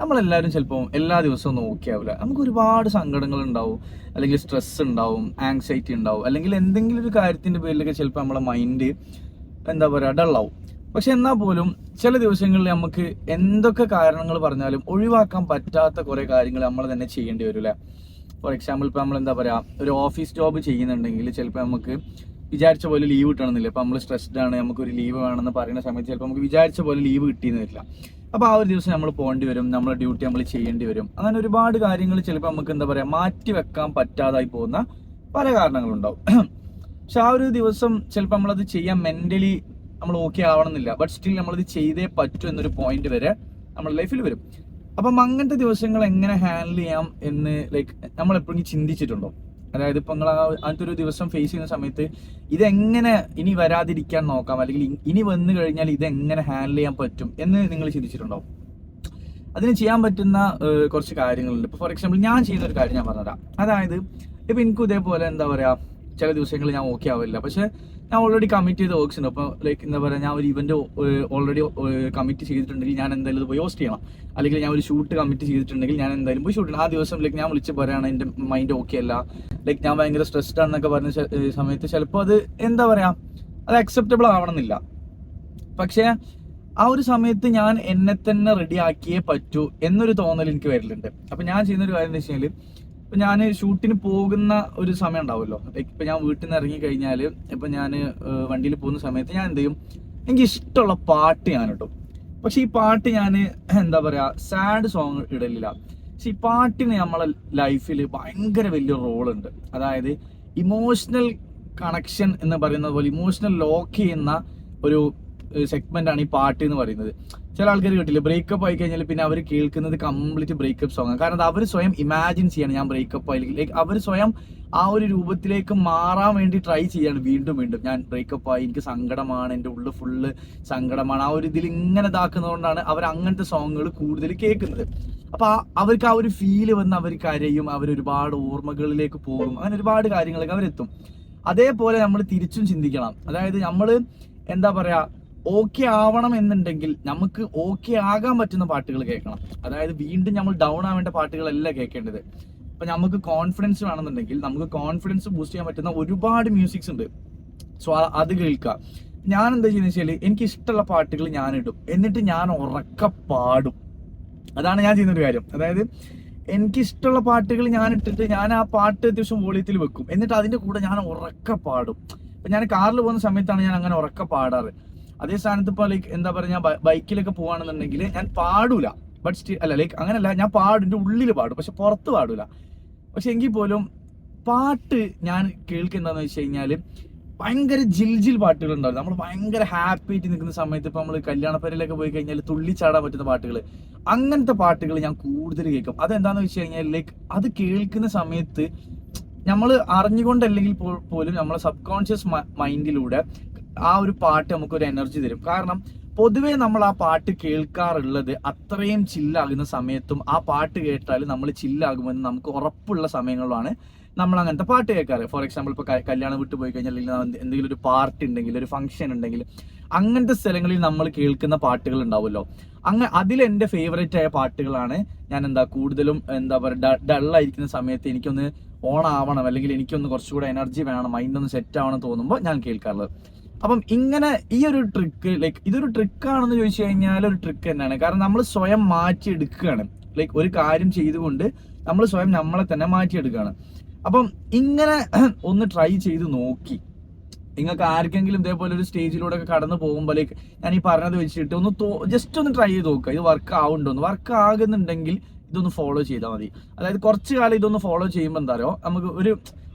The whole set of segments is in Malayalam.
നമ്മളെല്ലാവരും ചിലപ്പോൾ എല്ലാ ദിവസവും നോക്കിയാവില്ല നമുക്ക് ഒരുപാട് സങ്കടങ്ങൾ ഉണ്ടാവും. അല്ലെങ്കിൽ സ്ട്രെസ് ഉണ്ടാവും ആങ്സൈറ്റി ഉണ്ടാവും. അല്ലെങ്കിൽ എന്തെങ്കിലും ഒരു കാര്യത്തിന്റെ പേരിലൊക്കെ ചിലപ്പോൾ നമ്മളെ മൈൻഡ് എന്താ പറയുക ഡള്ളാവും പക്ഷെ എന്നാൽ പോലും ചില ദിവസങ്ങളിൽ നമുക്ക് എന്തൊക്കെ കാരണങ്ങൾ പറഞ്ഞാലും ഒഴിവാക്കാൻ പറ്റാത്ത കുറേ കാര്യങ്ങൾ നമ്മൾ തന്നെ ചെയ്യേണ്ടി വരും അല്ലേ? ഫോർ എക്സാമ്പിൾ ഇപ്പോൾ നമ്മൾ എന്താ പറയുക ഒരു ഓഫീസ് ജോബ് ചെയ്യുന്നുണ്ടെങ്കിൽ ചിലപ്പോൾ നമുക്ക് വിചാരിച്ച പോലെ ലീവ് കിട്ടണമെന്നില്ല. ഇപ്പോൾ നമ്മൾ സ്ട്രെസ്ഡ് ആണ് നമുക്ക് ഒരു ലീവ് വേണമെന്ന് പറയുന്ന സമയത്ത് ചിലപ്പോൾ നമുക്ക് വിചാരിച്ച പോലെ ലീവ് കിട്ടിയെന്ന് വരില്ല. അപ്പൊ ആ ഒരു ദിവസം നമ്മൾ പോകേണ്ടി വരും നമ്മളെ ഡ്യൂട്ടി നമ്മൾ ചെയ്യേണ്ടി വരും. അങ്ങനെ ഒരുപാട് കാര്യങ്ങൾ ചിലപ്പോൾ നമുക്ക് എന്താ പറയാ മാറ്റി വെക്കാൻ പറ്റാതായി പോകുന്ന പല കാരണങ്ങളുണ്ടാവും. പക്ഷെ ആ ഒരു ദിവസം ചിലപ്പോൾ നമ്മളത് ചെയ്യാൻ മെന്റലി നമ്മൾ ഓക്കെ ആവണമെന്നില്ല. ബട്ട് സ്റ്റിൽ നമ്മളത് ചെയ്തേ പറ്റൂ എന്നൊരു പോയിന്റ് വരെ നമ്മുടെ ലൈഫിൽ വരും. അപ്പം അങ്ങനത്തെ ദിവസങ്ങൾ എങ്ങനെ ഹാൻഡിൽ ചെയ്യാം എന്ന് ലൈക്ക് നമ്മൾ എപ്പോഴെങ്കിലും ചിന്തിച്ചിട്ടുണ്ടോ? അതായത് ഇപ്പൊ നിങ്ങൾ അങ്ങനത്തെ ഒരു ദിവസം ഫേസ് ചെയ്യുന്ന സമയത്ത് ഇതെങ്ങനെ ഇനി വരാതിരിക്കാൻ നോക്കാം? അല്ലെങ്കിൽ ഇനി വന്നു കഴിഞ്ഞാൽ ഇതെങ്ങനെ ഹാൻഡിൽ ചെയ്യാൻ പറ്റും എന്ന് നിങ്ങൾ ചിന്തിച്ചിട്ടുണ്ടോ? അതിന് ചെയ്യാൻ പറ്റുന്ന കുറച്ച് കാര്യങ്ങളുണ്ട്. ഇപ്പൊ ഫോർ എക്സാമ്പിൾ ഞാൻ ചെയ്യുന്ന ഒരു കാര്യം ഞാൻ പറഞ്ഞുതരാം. അതായത് ഇപ്പൊ എനിക്കും ഇതേപോലെ എന്താ പറയാ ചില ദിവസങ്ങളിൽ ഞാൻ ഓക്കെ ആവില്ല. പക്ഷെ ഞാൻ ഓൾറെഡി കമ്മിറ്റ് ചെയ്ത വർക്ക്സ് ഉണ്ട്. അപ്പൊ ലൈക്ക് എന്താ പറയാ ഞാൻ ഒരു ഇവന്റ് ഓൾറെഡി കമ്മിറ്റ് ചെയ്തിട്ടുണ്ടെങ്കിൽ ഞാൻ എന്തായാലും പോയി ഹോസ്റ്റ് ചെയ്യണം. അല്ലെങ്കിൽ ഞാൻ ഒരു ഷൂട്ട് കമ്മിറ്റ് ചെയ്തിട്ടുണ്ടെങ്കിൽ ഞാൻ എന്തായാലും പോയി ഷൂട്ട് ചെയ്യണം. ആ ദിവസം ലൈക്ക് ഞാൻ വിളിച്ച് പറയുകയാണ് എന്റെ മൈൻഡ് ഓക്കെ അല്ല. ലൈക്ക് ഞാൻ ഭയങ്കര സ്ട്രെസ്ഡ് ആണെന്നൊക്കെ പറഞ്ഞ സമയത്ത് ചിലപ്പോൾ അത് എന്താ പറയാ അത് അക്സെപ്റ്റബിൾ ആവണമെന്നില്ല. പക്ഷേ ആ ഒരു സമയത്ത് ഞാൻ എന്നെ തന്നെ റെഡി ആക്കിയേ പറ്റൂ എന്നൊരു തോന്നൽ എനിക്ക് വരലുണ്ട്. അപ്പൊ ഞാൻ ചെയ്യുന്ന ഒരു കാര്യം എന്ന് വെച്ചാൽ ഇപ്പൊ ഞാൻ ഷൂട്ടിന് പോകുന്ന ഒരു സമയം ഉണ്ടാവുമല്ലോ. ഇപ്പൊ ഞാൻ വീട്ടിൽ നിന്ന് ഇറങ്ങി കഴിഞ്ഞാൽ ഇപ്പൊ ഞാൻ വണ്ടിയിൽ പോകുന്ന സമയത്ത് ഞാൻ എന്ത് ചെയ്യും? എനിക്ക് ഇഷ്ടമുള്ള പാട്ട് ഞാൻ ഇടും. പക്ഷെ ഈ പാട്ട് ഞാൻ എന്താ പറയാ സാഡ് സോങ് ഇടലില്ല. പക്ഷെ ഈ പാട്ടിന് നമ്മളെ ലൈഫിൽ ഭയങ്കര വലിയ ഉണ്ട് അതായത് ഇമോഷണൽ കണക്ഷൻ എന്ന് പറയുന്നത് പോലെ ഇമോഷണൽ ലോക്ക് ചെയ്യുന്ന ഒരു സെഗ്മെന്റ് ആണ് ഈ പാട്ട് എന്ന് പറയുന്നത്. ചില ആൾക്കാർ കേട്ടില്ല? ബ്രേക്കപ്പ് ആയി കഴിഞ്ഞാൽ പിന്നെ അവർ കേൾക്കുന്നത് കംപ്ലീറ്റ് ബ്രേക്കപ്പ് സോങ് ആണ്. കാരണം അവർ സ്വയം ഇമാജിൻ ചെയ്യാണ് ഞാൻ ബ്രേക്കപ്പ് ആയി. ലൈക്ക് അവർ സ്വയം ആ ഒരു രൂപത്തിലേക്ക് മാറാൻ വേണ്ടി ട്രൈ ചെയ്യാണ് വീണ്ടും വീണ്ടും. ഞാൻ ബ്രേക്കപ്പ് ആയി എനിക്ക് സങ്കടമാണ് എന്റെ ഉള്ളിൽ ഫുള്ള് സങ്കടമാണ്. ആ ഒരു ഇതിൽ ഇങ്ങനെ ഇതാക്കുന്നതുകൊണ്ടാണ് അവർ അങ്ങനത്തെ സോങ്ങുകൾ കൂടുതൽ കേൾക്കുന്നത്. അപ്പൊ അവർക്ക് ആ ഒരു ഫീൽ വന്ന് അവർ കരയും അവർ ഒരുപാട് ഓർമ്മകളിലേക്ക് പോകും. അങ്ങനെ ഒരുപാട് കാര്യങ്ങളൊക്കെ അവരെത്തും. അതേപോലെ നമ്മൾ തിരിച്ചും ചിന്തിക്കണം. അതായത് നമ്മൾ എന്താ പറയാ ഓക്കെ ആവണം എന്നുണ്ടെങ്കിൽ നമുക്ക് ഓക്കെ ആകാൻ പറ്റുന്ന പാട്ടുകൾ കേൾക്കണം. അതായത് വീണ്ടും നമ്മൾ ഡൗൺ ആവേണ്ട പാട്ടുകളല്ല കേൾക്കേണ്ടത്. ഇപ്പൊ നമുക്ക് കോൺഫിഡൻസ് വേണമെന്നുണ്ടെങ്കിൽ നമുക്ക് കോൺഫിഡൻസ് ബൂസ്റ്റ് ചെയ്യാൻ പറ്റുന്ന ഒരുപാട് മ്യൂസിക്സ് ഉണ്ട്. സോ അത് കേൾക്കുക. ഞാൻ എന്താ ചെയ്യുന്നത് വെച്ചാൽ എനിക്ക് ഇഷ്ടമുള്ള പാട്ടുകൾ ഞാൻ ഇടും. എന്നിട്ട് ഞാൻ ഉറക്ക പാടും. അതാണ് ഞാൻ ചെയ്യുന്ന ഒരു കാര്യം. അതായത് എനിക്ക് ഇഷ്ടമുള്ള പാട്ടുകൾ ഞാൻ ഇട്ടിട്ട് ഞാൻ ആ പാട്ട് അത്യാവശ്യം വോളിയത്തിൽ വെക്കും. എന്നിട്ട് അതിന്റെ കൂടെ ഞാൻ ഉറക്ക പാടും. ഇപ്പൊ ഞാൻ കാറിൽ പോകുന്ന സമയത്താണ് ഞാൻ അങ്ങനെ ഉറക്ക പാടാറ്. അതേ സ്ഥാനത്ത് ഇപ്പൊ ലൈക്ക് എന്താ പറയുക ബൈക്കിലൊക്കെ പോവാണെന്നുണ്ടെങ്കിൽ ഞാൻ പാടൂല. ബട്ട് സ്റ്റിൽ അല്ല ലൈക്ക് അങ്ങനല്ല ഞാൻ പാടും എന്റെ ഉള്ളിൽ പാടും. പക്ഷെ പുറത്ത് പാടൂല. പക്ഷെ എങ്കിൽ പോലും പാട്ട് ഞാൻ കേൾക്കുന്നതെന്ന് വെച്ച് കഴിഞ്ഞാൽ ഭയങ്കര ജിൽ ജിൽ പാട്ടുകൾ ഉണ്ടാവും. നമ്മൾ ഭയങ്കര ഹാപ്പി ആയിട്ട് നിൽക്കുന്ന സമയത്ത് ഇപ്പൊ നമ്മൾ കല്യാണപ്പരയിലൊക്കെ പോയി കഴിഞ്ഞാൽ തുള്ളിച്ചാടാൻ പറ്റുന്ന പാട്ടുകൾ. അങ്ങനത്തെ പാട്ടുകൾ ഞാൻ കൂടുതൽ കേൾക്കും. അതെന്താന്ന് വെച്ച് കഴിഞ്ഞാൽ ലൈക്ക് അത് കേൾക്കുന്ന സമയത്ത് നമ്മൾ അറിഞ്ഞുകൊണ്ടല്ലെങ്കിൽ പോലും നമ്മളെ സബ് കോൺഷ്യസ് മൈൻഡിലൂടെ ആ ഒരു പാട്ട് നമുക്കൊരു എനർജി തരും. കാരണം പൊതുവേ നമ്മൾ ആ പാട്ട് കേൾക്കാറുള്ളത് അത്രയും ചില്ലാകുന്ന സമയത്തും ആ പാട്ട് കേട്ടാൽ നമ്മൾ ചില്ലാകുമെന്ന് നമുക്ക് ഉറപ്പുള്ള സമയങ്ങളിലാണ് നമ്മൾ അങ്ങനത്തെ പാട്ട് കേൾക്കാറ്. ഫോർ എക്സാമ്പിൾ ഇപ്പൊ കല്യാണം വിട്ടു പോയി കഴിഞ്ഞാൽ അല്ലെങ്കിൽ എന്ത് എന്തെങ്കിലും ഒരു പാർട്ടി ഉണ്ടെങ്കിൽ ഒരു ഫംഗ്ഷൻ ഉണ്ടെങ്കിൽ അങ്ങനത്തെ സ്ഥലങ്ങളിൽ നമ്മൾ കേൾക്കുന്ന പാട്ടുകൾ ഉണ്ടാവുമല്ലോ. അങ്ങ അതിൽ എന്റെ ഫേവറേറ്റ് ആയ പാട്ടുകളാണ് ഞാൻ എന്താ കൂടുതലും എന്താ പറയുക ഡള്ളായിരിക്കുന്ന സമയത്ത് എനിക്കൊന്ന് ഓൺ ആവണം അല്ലെങ്കിൽ എനിക്കൊന്ന് കുറച്ചുകൂടെ എനർജി വേണം മൈൻഡ് ഒന്ന് സെറ്റ് ആവണം തോന്നുമ്പോൾ ഞാൻ കേൾക്കാറുള്ളത്. അപ്പം ഇങ്ങനെ ഈ ഒരു ട്രിക്ക് ലൈക്ക് ഇതൊരു ട്രിക്ക് ആണെന്ന് ചോദിച്ചു കഴിഞ്ഞാൽ ഒരു ട്രിക്ക് തന്നെയാണ്. കാരണം നമ്മൾ സ്വയം മാറ്റിയെടുക്കുകയാണ്. ലൈക്ക് ഒരു കാര്യം ചെയ്തുകൊണ്ട് നമ്മൾ സ്വയം നമ്മളെ തന്നെ മാറ്റിയെടുക്കുകയാണ്. അപ്പം ഇങ്ങനെ ഒന്ന് ട്രൈ ചെയ്ത് നോക്കി. നിങ്ങൾക്ക് ആർക്കെങ്കിലും ഇതേപോലെ ഒരു സ്റ്റേജിലൂടെ ഒക്കെ കടന്നു പോകുമ്പോൾ ലൈക്ക് ഞാൻ ഈ പറഞ്ഞത് വെച്ചിട്ട് ഒന്ന് ജസ്റ്റ് ഒന്ന് ട്രൈ ചെയ്ത് നോക്കുക. ഇത് വർക്ക് ആവുന്നുണ്ടോ വർക്ക് ആകുന്നുണ്ടെങ്കിൽ ഇതൊന്ന് ഫോളോ ചെയ്താൽ മതി. അതായത് കുറച്ച് കാലം ഇതൊന്ന് ഫോളോ ചെയ്യുമ്പോൾ എന്താ പറയുക നമുക്ക് ഒരു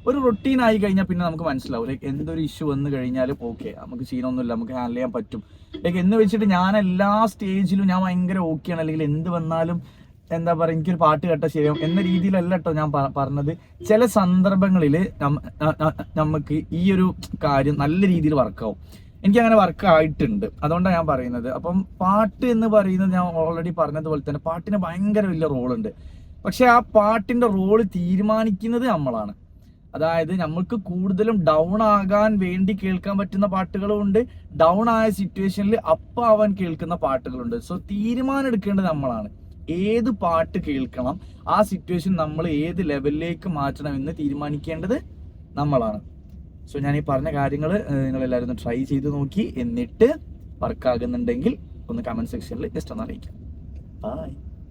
ഒരു റൊട്ടീൻ ആയി കഴിഞ്ഞാൽ പിന്നെ നമുക്ക് മനസ്സിലാവും. ലൈക്ക് എന്തൊരു ഇഷ്യൂ വന്നു കഴിഞ്ഞാലും ഓക്കെ നമുക്ക് സീനൊന്നുമില്ല നമുക്ക് ഹാൻഡിൽ ചെയ്യാൻ പറ്റും. ലൈക്ക് എന്ന് വെച്ചിട്ട് ഞാൻ എല്ലാ സ്റ്റേജിലും ഞാൻ ഭയങ്കര ഓക്കെയാണ് അല്ലെങ്കിൽ എന്ത് വന്നാലും എന്താ പറയുക എനിക്കൊരു പാട്ട് കേട്ടാൽ ശരിയാവും എന്ന രീതിയിലല്ല കേട്ടോ ഞാൻ പറഞ്ഞത്. ചില സന്ദർഭങ്ങളിൽ നമുക്ക് ഈ ഒരു കാര്യം നല്ല രീതിയിൽ വർക്കാവും എനിക്ക് അങ്ങനെ വർക്ക് ആയിട്ടുണ്ട്. അതുകൊണ്ടാണ് ഞാൻ പറയുന്നത്. അപ്പം പാട്ട് എന്ന് പറയുന്നത് ഞാൻ ഓൾറെഡി പറഞ്ഞതുപോലെ തന്നെ പാട്ടിന് ഭയങ്കര വലിയ റോളുണ്ട് പക്ഷെ ആ പാട്ടിന്റെ റോൾ തീരുമാനിക്കുന്നത് നമ്മളാണ്. അതായത് നമ്മൾക്ക് കൂടുതലും ഡൗൺ ആകാൻ വേണ്ടി കേൾക്കാൻ പറ്റുന്ന പാട്ടുകളും ഉണ്ട്. ഡൗൺ ആയ സിറ്റുവേഷനിൽ അപ്പ് ആവാൻ കേൾക്കുന്ന പാട്ടുകളുണ്ട് സോ തീരുമാനം എടുക്കേണ്ടത് നമ്മളാണ്. ഏത് പാട്ട് കേൾക്കണം ആ സിറ്റുവേഷൻ നമ്മൾ ഏത് ലെവലിലേക്ക് മാറ്റണം എന്ന് തീരുമാനിക്കേണ്ടത് നമ്മളാണ്. സോ ഞാൻ ഈ പറഞ്ഞ കാര്യങ്ങൾ നിങ്ങൾ എല്ലാവരും ട്രൈ ചെയ്ത് നോക്കി. എന്നിട്ട് വർക്കാകുന്നുണ്ടെങ്കിൽ ഒന്ന് കമന്റ് സെക്ഷനിൽ ജസ്റ്റ് ഒന്ന് അറിയിക്കാം. ബൈ